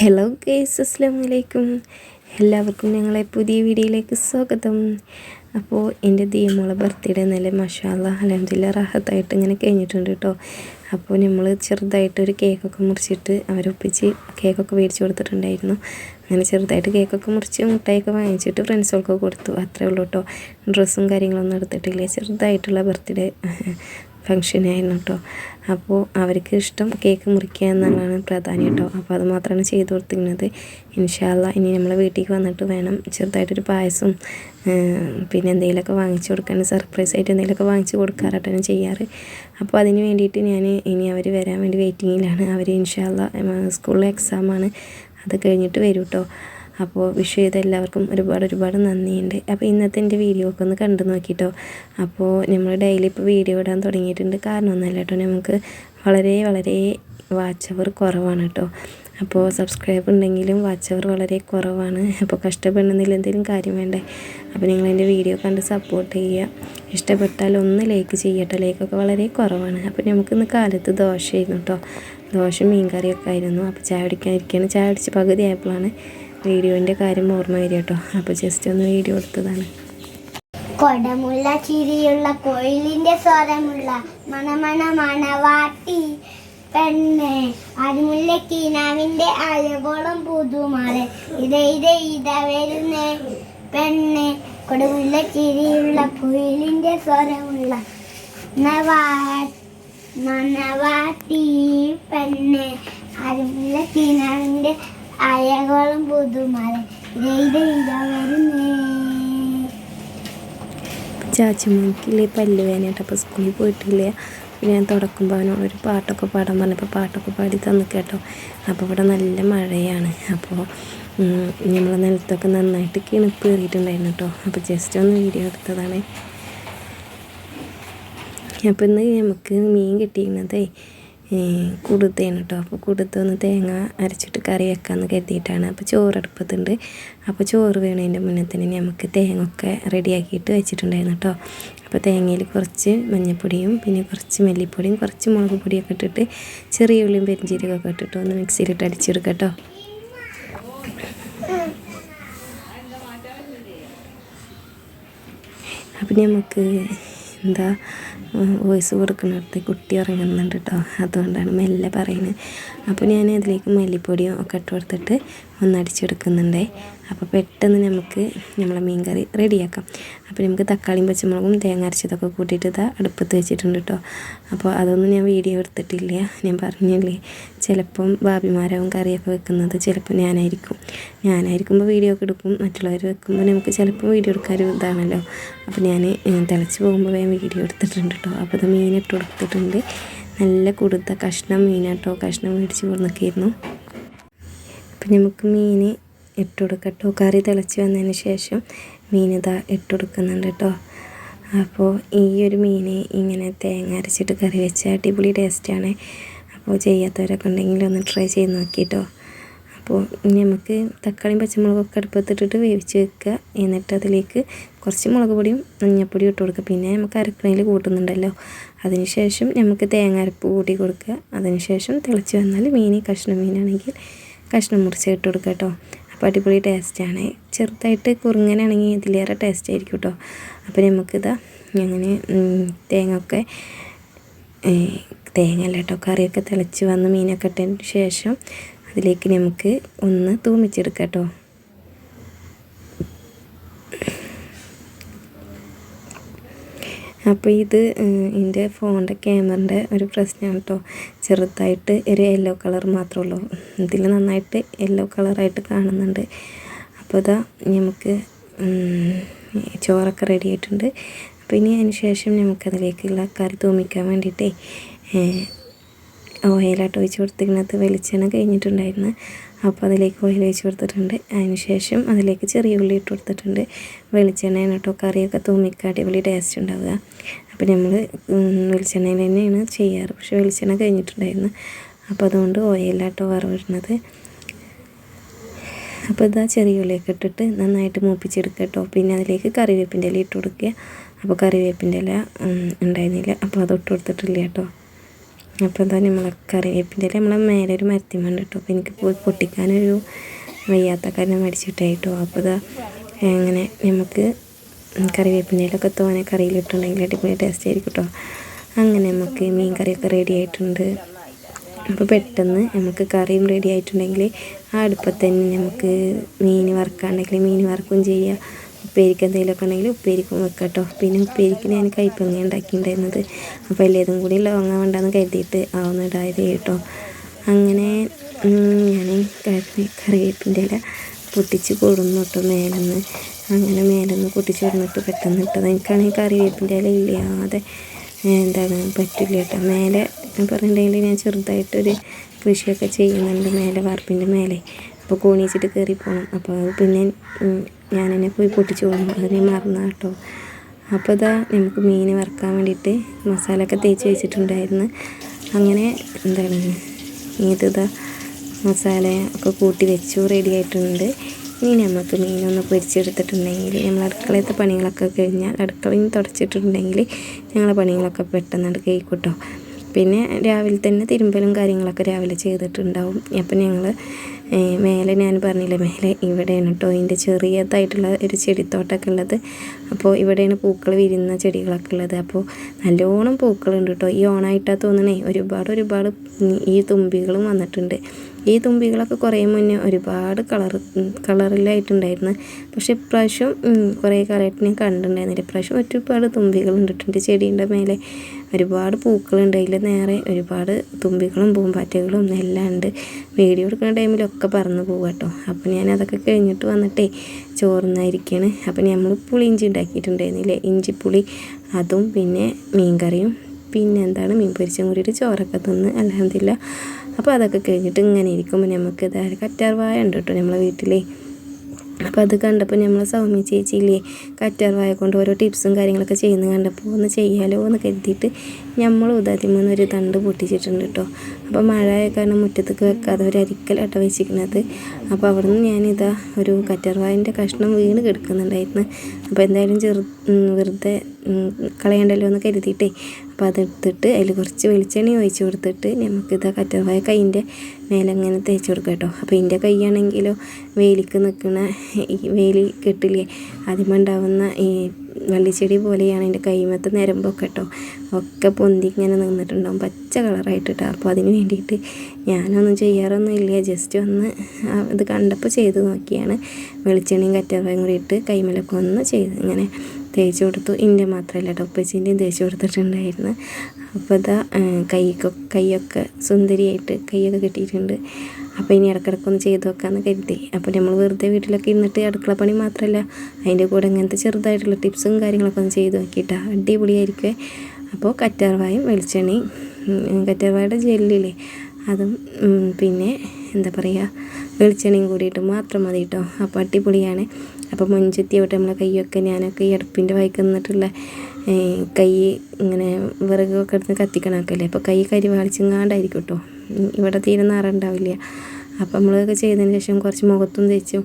Hello guys അസ്സാം വലൈക്കും എല്ലാവർക്കും ഞങ്ങളെ പുതിയ വീഡിയോയിലേക്ക് സ്വാഗതം. അപ്പോൾ എന്റെ ദീമോളെ ബർത്ത്ഡേ നല്ല മഷാല അലഹദില്ല റാഹത്തായിട്ട് ഇങ്ങനെ കഴിഞ്ഞിട്ടുണ്ട് കേട്ടോ അപ്പോൾ നമ്മൾ ചെറുതായിട്ടൊരു കേക്കൊക്കെ മുറിച്ചിട്ട് അവരൊപ്പിച്ച് കേക്കൊക്കെ മേടിച്ച് കൊടുത്തിട്ടുണ്ടായിരുന്നു. അങ്ങനെ ചെറുതായിട്ട് കേക്കൊക്കെ മുറിച്ച് മുട്ടായൊക്കെ വാങ്ങിച്ചിട്ട് ഫ്രണ്ട്സുകൾക്ക് കൊടുത്തു. അത്രേ ഉള്ളൂ കേട്ടോ ഡ്രസ്സും കാര്യങ്ങളൊന്നും എടുത്തിട്ടില്ല. ചെറുതായിട്ടുള്ള ബർത്ത്ഡേ ഫങ്ഷനായിരുന്നു കേട്ടോ അപ്പോൾ അവർക്ക് ഇഷ്ടം കേക്ക് മുറിക്കുക എന്നുള്ളതാണ് പ്രധാനം കേട്ടോ അപ്പോൾ അത് മാത്രമാണ് ചെയ്തു കൊടുത്തിരുന്നത്. ഇൻഷാല്ല ഇനി നമ്മളെ വീട്ടിലേക്ക് വന്നിട്ട് വേണം. ചെറുതായിട്ടൊരു പായസം പിന്നെ എന്തെങ്കിലുമൊക്കെ വാങ്ങിച്ചു കൊടുക്കാൻ സർപ്രൈസ് ആയിട്ട് എന്തെങ്കിലുമൊക്കെ വാങ്ങിച്ചു കൊടുക്കാറായിട്ടാണ് ചെയ്യാറ്. അപ്പോൾ അതിന് വേണ്ടിയിട്ട് ഞാൻ ഇനി അവർ വരാൻ വേണ്ടി വെയിറ്റിങ്ങിലാണ് അവർ ഇൻഷാല്ല സ്കൂളിലെ എക്സാമാണ് അത് കഴിഞ്ഞിട്ട് വരും കേട്ടോ അപ്പോൾ വിഷ് ചെയ്ത എല്ലാവർക്കും ഒരുപാട് ഒരുപാട് നന്ദിയുണ്ട്. അപ്പോൾ ഇന്നത്തെ എന്റെ വീഡിയോ ഒക്കെ ഒന്ന് കണ്ടു നോക്കിട്ടോ. അപ്പോൾ നമ്മൾ ഡെയിലി ഇപ്പോൾ വീഡിയോ ഇടാൻ തുടങ്ങിയിട്ടുണ്ട്. കാരണമൊന്നുമല്ല കേട്ടോ നമുക്ക് വളരെ വളരെ വാച്ച് അവർ കുറവാണ് കേട്ടോ. അപ്പോൾ സബ്സ്ക്രൈബ് ഉണ്ടെങ്കിലും വാച്ച് അവർ വളരെ കുറവാണ്. അപ്പോൾ കഷ്ടപ്പെടുന്നതിൽ എന്തെങ്കിലും കാര്യം വേണ്ടേ? അപ്പോൾ നിങ്ങൾ എന്റെ വീഡിയോ കണ്ട് സപ്പോർട്ട് ചെയ്യുക. ഇഷ്ടപ്പെട്ടാൽ ഒന്ന് ലൈക്ക് ചെയ്യട്ടോ. ലൈക്കൊക്കെ വളരെ കുറവാണ്. അപ്പോൾ നമുക്കിന്ന് കാലത്ത് ദോശയായിരുന്നു കേട്ടോ. ദോശ മീൻ കറിയൊക്കെ ആയിരുന്നു. അപ്പോൾ ചായ കുടിക്കാനിരിക്കുകയാണ് ചായ അടിച്ച് പകുതി ആയപ്പോഴാണ് വീഡിയോന്റെ കാര്യം ഓർമ്മ വരിക കേട്ടോ. അപ്പോൾ ജസ്റ്റ് ഒന്ന് വീഡിയോ എടുത്തതാണ്. കൊടമുള്ള ചിരിയുള്ള കോയിലിന്റെ സ്വരമുള്ള മണമണ മണവാട്ടി പെണ്ണേ. അരിമുല്ല കീനാവിന്റെ അഴകോളം പുതുമാറ് ഇതേ ഇത ഇത വരുന്നേ പെണ്ണെ. കൊടുമുല്ല ചിരിയുള്ള കോയിലിന്റെ സ്വരമുള്ള നവാ മണവാട്ടി പെണ്ണ്. ഇത വരുന്നേ. വേനയായിട്ട് അപ്പോൾ സ്കൂളിൽ പോയിട്ടില്ല. പിന്നെ ഞാൻ തുടക്കുമ്പോൾ അവനോട് ഒരു പാട്ടൊക്കെ പാടാൻ പറഞ്ഞപ്പോൾ പാട്ടൊക്കെ പാടി തന്നു കേട്ടോ. അപ്പോൾ ഇവിടെ നല്ല മഴയാണ്. അപ്പോൾ നമ്മൾ നിലത്തൊക്കെ നന്നായിട്ട് കിണുപ്പ് കയറിയിട്ടുണ്ടായിരുന്നു കേട്ടോ. അപ്പോൾ ജസ്റ്റ് ഒന്ന് വീഡിയോ എടുത്തതാണ്. അപ്പോൾ ഇന്ന് നമുക്ക് മീൻ കിട്ടിയിരുന്നതേ കുടുതയാണ് കേട്ടോ അപ്പോൾ കുടുത്തൊന്ന് തേങ്ങ അരച്ചിട്ട് കറി വെക്കാമെന്ന് കരുതിയിട്ടാണ്. അപ്പോൾ ചോറ് അടുപ്പത്തുണ്ട് അപ്പോൾ ചോറ് വീണതിന്റെ മുന്നേ തന്നെ നമുക്ക് തേങ്ങ ഒക്കെ റെഡിയാക്കിയിട്ട് വെച്ചിട്ടുണ്ടായിരുന്നു കേട്ടോ അപ്പോൾ തേങ്ങയിൽ കുറച്ച് മഞ്ഞൾപ്പൊടിയും പിന്നെ കുറച്ച് മല്ലിപ്പൊടിയും കുറച്ച് മുളക് പൊടിയൊക്കെ ഇട്ടിട്ട് ചെറിയ ഉള്ളിയും പെരിഞ്ചീരകമൊക്കെ ഇട്ടിട്ട് ഒന്ന് മിക്സിയിലിട്ട് അടിച്ചെടുക്കാം കേട്ടോ അപ്പം നമുക്ക് എന്താ വോയിസ് കൊടുക്കുന്നിടത്ത് കുട്ടി ഉറങ്ങുന്നുണ്ട് കേട്ടോ അതുകൊണ്ടാണ് മെല്ലെ പറയുന്നത്. അപ്പോൾ ഞാൻ അതിലേക്ക് മല്ലിപ്പൊടിയും ഒക്കെ ഇട്ട് കൊടുത്തിട്ട് ഒന്ന് അടിച്ചെടുക്കുന്നുണ്ടേ അപ്പോൾ പെട്ടെന്ന് നമുക്ക് നമ്മളെ മീൻ കറി റെഡിയാക്കാം. അപ്പോൾ നമുക്ക് തക്കാളിയും പച്ചമുളകും തേങ്ങ അരച്ചതൊക്കെ കൂട്ടിയിട്ട് ഇതാ അടുപ്പത്ത് വെച്ചിട്ടുണ്ട് കേട്ടോ അപ്പോൾ അതൊന്നും ഞാൻ വീഡിയോ എടുത്തിട്ടില്ല. ഞാൻ പറഞ്ഞില്ലേ ചിലപ്പം ഭാബിമാരാവും കറിയൊക്കെ വെക്കുന്നത്. ചിലപ്പോൾ ഞാനായിരിക്കും. ഞാനായിരിക്കുമ്പോൾ വീഡിയോ ഒക്കെ എടുക്കും. മറ്റുള്ളവർ വെക്കുമ്പോൾ നമുക്ക് ചിലപ്പോൾ വീഡിയോ എടുക്കാൻ ഇതാണല്ലോ. അപ്പോൾ ഞാൻ തിളച്ച് പോകുമ്പോൾ ഞാൻ വീഡിയോ എടുത്തിട്ടുണ്ട് കേട്ടോ അപ്പോൾ അത് മീനിട്ട് കൊടുത്തിട്ടുണ്ട്. നല്ല കൊടുത്ത കഷ്ണം മീനാട്ടോ. കഷ്ണം മേടിച്ച് കൊടുന്നൊക്കെയായിരുന്നു നമുക്ക് മീൻ ഇട്ട് കൊടുക്കട്ടോ കറി തിളച്ച് വന്നതിന് ശേഷം മീൻ ഇതാ ഇട്ട് കൊടുക്കുന്നുണ്ട് കേട്ടോ അപ്പോൾ ഈ ഒരു മീൻ ഇങ്ങനെ തേങ്ങ അരച്ചിട്ട് കറി വെച്ച അടിപൊളി ടേസ്റ്റാണ് അപ്പോൾ ചെയ്യാത്തവരൊക്കെ ഉണ്ടെങ്കിൽ ഒന്ന് ട്രൈ ചെയ്ത് നോക്കിയിട്ടോ അപ്പോൾ നമുക്ക് തക്കാളിയും പച്ചമുളകൊക്കെ അടുപ്പത്തിട്ടിട്ട് വേവിച്ച് വെക്കുക. എന്നിട്ട് അതിലേക്ക് കുറച്ച് മുളക് പൊടിയും മഞ്ഞപ്പൊടിയും ഇട്ട് കൊടുക്കുക. പിന്നെ നമുക്ക് അരക്കണയിൽ കൂട്ടുന്നുണ്ടല്ലോ. അതിനുശേഷം നമുക്ക് തേങ്ങ അരപ്പ് കൂട്ടി കൊടുക്കുക. അതിനുശേഷം തിളച്ച് വന്നാൽ മീൻ കഷ്ണം മീനാണെങ്കിൽ കഷ്ണം മുറിച്ച് ഇട്ട് കൊടുക്കുക കേട്ടോ അപ്പോൾ അടിപൊളി ടേസ്റ്റാണ് ചെറുതായിട്ട് കുറുങ്ങനാണെങ്കിൽ ഇതിലേറെ ടേസ്റ്റ് ആയിരിക്കും കേട്ടോ അപ്പോൾ നമുക്കിതാ അങ്ങനെ തേങ്ങ ഒക്കെ തേങ്ങ അല്ല കേട്ടോ കറിയൊക്കെ തിളച്ച് വന്ന് മീനൊക്കെ ഇട്ടതിന് ശേഷം അതിലേക്ക് നമുക്ക് ഒന്ന് തൂമിച്ചെടുക്കാം കേട്ടോ അപ്പോൾ ഇത് എന്റെ ഫോണിന്റെ ക്യാമറന്റെ ഒരു പ്രശ്നമാണ് കേട്ടോ. ചെറുതായിട്ട് ഒരു യെല്ലോ കളർ മാത്രമേ ഉള്ളൂ. ഇതിൽ നന്നായിട്ട് യെല്ലോ കളറായിട്ട് കാണുന്നുണ്ട്. അപ്പോൾ ഇതാ നമുക്ക് ചോറൊക്കെ റെഡി ആയിട്ടുണ്ട്. അപ്പോൾ ഇനി അതിന് ശേഷം നമുക്കതിലേക്കുള്ള കറി തൂമിക്കാൻ വേണ്ടിയിട്ടേ ഓയിലായിട്ട് ഒഴിച്ച് കൊടുത്തിരുന്നത് വെളിച്ചെണ്ണ കഴിഞ്ഞിട്ടുണ്ടായിരുന്നു. അപ്പോൾ അതിലേക്ക് ഓയിൽ ഒഴിച്ച് കൊടുത്തിട്ടുണ്ട്. അതിന് ശേഷം അതിലേക്ക് ചെറിയ ഉള്ളി ഇട്ട് കൊടുത്തിട്ടുണ്ട്. വെളിച്ചെണ്ണയാണ് കേട്ടോ. കറിയൊക്കെ തൂമിക്കുക അടിപൊളി ടേസ്റ്റ് ഉണ്ടാവുക. അപ്പോൾ നമ്മൾ വെളിച്ചെണ്ണയിൽ തന്നെയാണ് ചെയ്യാറ്. പക്ഷേ വെളിച്ചെണ്ണ കഴിഞ്ഞിട്ടുണ്ടായിരുന്നു. അപ്പോൾ അതുകൊണ്ട് ഓയിലാട്ടോ വറവിടുന്നത്. അപ്പോൾ ഇതാ ചെറിയ ഉള്ളിയൊക്കെ ഇട്ടിട്ട് നന്നായിട്ട് മൂപ്പിച്ചെടുക്കുക കേട്ടോ. പിന്നെ അതിലേക്ക് കറിവേപ്പിന്റെ ഇല ഇട്ട് കൊടുക്കുക. അപ്പോൾ കറിവേപ്പിന്റെ ഇല ഉണ്ടായിരുന്നില്ല. അപ്പോൾ അത് ഇട്ട് കൊടുത്തിട്ടില്ല കേട്ടോ. അപ്പോൾ എന്താ നമ്മളെ കറിവേപ്പിന്റെ നമ്മളെ മേലെ ഒരു മരത്തിമുണ്ട് കേട്ടോ അപ്പോൾ എനിക്ക് പോയി പൊട്ടിക്കാനൊരു വയ്യാത്ത കാരണം മടിച്ചിട്ടായിട്ടോ. അപ്പോൾ ഇതാ അങ്ങനെ നമുക്ക് കറിവേപ്പിന്റെ ഇലയൊക്കെ തോനെ കറിയിലിട്ടുണ്ടെങ്കിൽ അടിപൊളി ടേസ്റ്റ് ആയിരിക്കും കേട്ടോ അങ്ങനെ നമുക്ക് മീൻ കറിയൊക്കെ റെഡി ആയിട്ടുണ്ട്. അപ്പോൾ പെട്ടെന്ന് നമുക്ക് കറിയും റെഡി ആയിട്ടുണ്ടെങ്കിൽ ആ അടുപ്പത്തന്നെ നമുക്ക് മീൻ വറുക്കാണ്ടെങ്കിൽ മീൻ വറുക്കും ചെയ്യാം. ഉപ്പേരിക്ക് എന്തെങ്കിലുമൊക്കെ ഉണ്ടെങ്കിൽ ഉപ്പേരിക്കും വെക്കാം കേട്ടോ. പിന്നെ ഉപ്പേരിക്ക് ഞാൻ കൈപ്പങ്ങ ഉണ്ടാക്കിയിട്ടുണ്ടായിരുന്നത്. അപ്പോൾ എല്ലാതും കൂടി ലോങ്ങ വേണ്ടെന്ന് കരുതിയിട്ട് ആവുന്ന ഇടായത് കേട്ടോ. അങ്ങനെ ഞാൻ കറി കറിവേപ്പിന്റെ ഇല പൊട്ടിച്ച് കൊടുന്നു കേട്ടോ മേലെന്ന്. അങ്ങനെ മേലെന്ന് പൊട്ടിച്ച് കൊടുന്നിട്ട് പെട്ടെന്ന് ഇട്ടത്. എനിക്കാണെങ്കിൽ കറിവേപ്പിന്റെ ഇല ഇല്ലാതെ എന്താണ് പറ്റില്ല കേട്ടോ. മേലെ പറഞ്ഞിട്ടുണ്ടെങ്കിൽ ഞാൻ ചെറുതായിട്ടൊരു കൃഷിയൊക്കെ ചെയ്യുന്നുണ്ട് മേലെ വാർപ്പിന്റെ മേലെ. അപ്പോൾ കോണിച്ചിട്ട് കയറി പോകണം അപ്പോൾ പിന്നെ ഞാൻ എന്നെ പോയി പൊട്ടിച്ച് കൊടുക്കും. അതിനെ മറന്ന കേട്ടോ. അപ്പോൾ ഇതാ നമുക്ക് മീൻ വറുക്കാൻ വേണ്ടിയിട്ട് മസാല ഒക്കെ തേച്ച് വെച്ചിട്ടുണ്ടായിരുന്നു. അങ്ങനെ എന്താണ് ഇതാ മസാല ഒക്കെ കൂട്ടി വെച്ചു റെഡി ആയിട്ടുണ്ട്. ഇനി നമുക്ക് മീനൊന്ന് പൊരിച്ചെടുത്തിട്ടുണ്ടെങ്കിൽ നമ്മൾ അടുക്കളയത്തെ പണികളൊക്കെ കഴിഞ്ഞാൽ അടുക്കളയിൽ തുടച്ചിട്ടുണ്ടെങ്കിൽ ഞങ്ങളെ പണികളൊക്കെ പെട്ടെന്ന് കഴിക്കൂട്ടോ. പിന്നെ രാവിലെ തന്നെ തിരുമ്പലും കാര്യങ്ങളൊക്കെ രാവിലെ ചെയ്തിട്ടുണ്ടാവും. അപ്പം ഞങ്ങൾ മേലെ ഞാൻ പറഞ്ഞില്ലേ മേലെ ഇവിടെയാണ് കേട്ടോ ഇതിന്റെ ചെറിയതായിട്ടുള്ള ഒരു ചെടിത്തോട്ടമൊക്കെ ഉള്ളത്. അപ്പോൾ ഇവിടെയാണ് പൂക്കൾ വിരിയുന്ന ചെടികളൊക്കെ ഉള്ളത്. അപ്പോൾ നല്ലോണം പൂക്കളുണ്ട് കേട്ടോ ഈ ഓണായിട്ടാണ് തോന്നണേ. ഒരുപാട് ഒരുപാട് ഈ തുമ്പികളും വന്നിട്ടുണ്ട്. ഈ തുമ്പികളൊക്കെ കുറേ മുന്നേ ഒരുപാട് കളർ കളറിലായിട്ടുണ്ടായിരുന്നു. പക്ഷേ ഇപ്രാവശ്യം കുറേ കാലമായിട്ട് ഞാൻ കണ്ടിട്ടുണ്ടായിരുന്നില്ല. ഇപ്രാവശ്യം ഒരുപാട് തുമ്പികൾ ഉണ്ടിട്ടുണ്ട് ചെടീന്റെ മേലെ ഒരുപാട് പൂക്കളുണ്ട്. അതിൽ നേരെ ഒരുപാട് തുമ്പികളും പൂമ്പാറ്റകളും എല്ലാം ഉണ്ട്. വീഡിയോ എടുക്കുന്ന ടൈമിലൊക്കെ പറന്ന് പോകും കേട്ടോ. അപ്പോൾ ഞാൻ അതൊക്കെ കഴിഞ്ഞിട്ട് വന്നിട്ടേ ചോറുന്നായിരിക്കുകയാണ് അപ്പോൾ നമ്മൾ ഇഞ്ചി ഉണ്ടാക്കിയിട്ടുണ്ടായിരുന്നില്ലേ? ഇഞ്ചിപ്പുളി അതും പിന്നെ മീൻകറിയും. പിന്നെ എന്താണ്? മീൻ പൊരിച്ചും കൂടിയിട്ട് ചോറൊക്കെ തിന്ന് അലഹമില്ല അപ്പോൾ അതൊക്കെ കഴിഞ്ഞിട്ട് ഇങ്ങനെ ഇരിക്കുമ്പോൾ നമുക്ക് ഇതായാലും കറ്റാർവായ ഉണ്ട് കേട്ടോ നമ്മളെ വീട്ടിൽ അപ്പോൾ അത് കണ്ടപ്പോൾ നമ്മൾ സൗമ്യ ചേച്ചിയില്ലേ കറ്റാർവായ കൊണ്ട് ഓരോ ടിപ്സും കാര്യങ്ങളൊക്കെ ചെയ്യുന്ന കണ്ടപ്പോൾ ഒന്ന് ചെയ്യാലോ എന്ന് കരുതിയിട്ട് നമ്മൾ ഉദാതിമൂന്ന് ഒരു തണ്ട് പൊട്ടിച്ചിട്ടുണ്ട് കേട്ടോ. അപ്പോൾ മഴയായ കാരണം മുറ്റത്തേക്ക് വെക്കാതെ ഒരു അരിക്കലാട്ടോ വെച്ചിരിക്കുന്നത്. അപ്പോൾ അവിടെ നിന്ന് ഞാനിതാ ഒരു കറ്റാർവായന്റെ കഷ്ണം വീണ് കിടക്കുന്നുണ്ടായിരുന്നു. അപ്പോൾ എന്തായാലും ചെറു വെറുതെ കളയണ്ടല്ലോ എന്ന് കരുതിയിട്ടേ അപ്പോൾ അതെടുത്തിട്ട് അതിൽ കുറച്ച് വെളിച്ചെണ്ണ ഒഴിച്ച് കൊടുത്തിട്ട് നമുക്കിതാ കറ്റാർവായ കൈന്റെ മേലെ ഇങ്ങനെ തേച്ച് കൊടുക്കാം കേട്ടോ. അപ്പോൾ എന്റെ കൈയാണെങ്കിലോ വേലിക്ക് നിൽക്കുന്ന ഈ വേലി കെട്ടില്ലേ അതിമുണ്ടാവുന്ന ഈ വള്ളിച്ചെടി പോലെയാണ് എന്റെ കൈമത്തെ നിരമ്പൊക്കെ കേട്ടോ. ഒക്കെ പൊന്തി ഇങ്ങനെ നിന്നിട്ടുണ്ടാവും പച്ച കളറായിട്ടിട്ട് അപ്പോൾ അതിന് വേണ്ടിയിട്ട് ഞാനൊന്നും ചെയ്യാറൊന്നും ഇല്ല. ജസ്റ്റ് ഒന്ന് ഇത് കണ്ടപ്പോൾ ചെയ്ത് നോക്കിയാണ് വെളിച്ചെണ്ണയും കറ്റാർവായും കൂടി ഇട്ട് കൈമലൊക്കെ ഒന്ന് ചെയ്ത് ഇങ്ങനെ തേച്ച് കൊടുത്തു. എന്റെ മാത്രമല്ല കേട്ടോ ഉപ്പച്ചീന്റെയും തേച്ച് കൊടുത്തിട്ടുണ്ടായിരുന്നു. അപ്പോൾ ഇതാ കൈക്കൊ കൈയൊക്കെ സുന്ദരിയായിട്ട് കൈയൊക്കെ കിട്ടിയിട്ടുണ്ട്. അപ്പോൾ ഇനി ഇടക്കിടക്കൊന്ന് ചെയ്ത് നോക്കാമെന്ന് കരുതി. അപ്പോൾ നമ്മൾ വെറുതെ വീട്ടിലൊക്കെ ഇരുന്നിട്ട് അടുക്കള പണി മാത്രമല്ല അതിന്റെ കൂടെ ഇങ്ങനത്തെ ചെറുതായിട്ടുള്ള ടിപ്സും കാര്യങ്ങളൊക്കെ ഒന്ന് ചെയ്ത് നോക്കിയിട്ടാണ് അടിപൊളിയായിരിക്കും അപ്പോൾ കറ്റാർവായും വെളിച്ചെണ്ണയും കറ്റാർവായുടെ ജെല്ലില്ലേ അതും പിന്നെ എന്താ പറയുക വെളിച്ചെണ്ണയും കൂടിയിട്ട് മാത്രം മതി കേട്ടോ അപ്പോൾ അടിപൊളിയാണ്. അപ്പോൾ മുഞ്ചെത്തി ആവട്ടെ നമ്മളെ കൈയൊക്കെ ഞാനൊക്കെ ഈ അടുപ്പിന്റെ വായിക്ക് നിന്നിട്ടുള്ള കൈ ഇങ്ങനെ വിറകൊക്കെ എടുത്ത് കത്തിക്കണമൊക്കെയല്ലേ അപ്പോൾ കൈ കരിവാളിച്ചെങ്ങാണ്ടായിരിക്കും കേട്ടോ. ഇവിടെ തീരെ നിറണ്ടാവില്ല. അപ്പം നമ്മളൊക്കെ ചെയ്തതിന് ശേഷം കുറച്ച് മുഖത്തും തേച്ചു.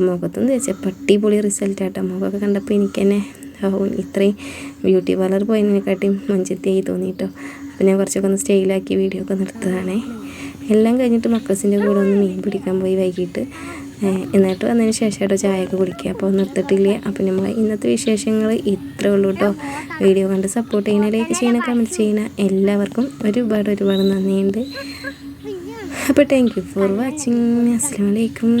മുഖത്തും തേച്ച പട്ടി പൊളി റിസൾട്ട് ആട്ടോ. മുഖമൊക്കെ കണ്ടപ്പോൾ എനിക്ക് തന്നെ ഇത്രയും ബ്യൂട്ടി പാർലർ പോയതിനെക്കാട്ടിയും മഞ്ചെത്തിയായി തോന്നിയിട്ടോ അപ്പം ഞാൻ കുറച്ചൊക്കെ ഒന്ന് സ്റ്റൈലാക്കി വീഡിയോ ഒക്കെ നിർത്തതാണേ എല്ലാം കഴിഞ്ഞിട്ട് മക്കൾസിന്റെ കൂടെ ഒന്ന് മീൻ പിടിക്കാൻ പോയി വൈകിട്ട്. എന്നിട്ട് വന്നതിന് ശേഷം കേട്ടോ ചായയൊക്കെ കുടിക്കുക. അപ്പോൾ നിർത്തിട്ടില്ല അപ്പോൾ നമ്മൾ ഇന്നത്തെ വിശേഷങ്ങൾ ഇത്രേ ഉള്ളൂ കേട്ടോ. വീഡിയോ കണ്ട് സപ്പോർട്ട് ചെയ്യണ ലൈക്ക് ചെയ്യണ കമന്റ് ചെയ്യണ എല്ലാവർക്കും ഒരുപാട് ഒരുപാട് നന്ദിയുണ്ട്. അപ്പോൾ താങ്ക് യു ഫോർ വാച്ചിങ് അസ്സാം വലൈക്കും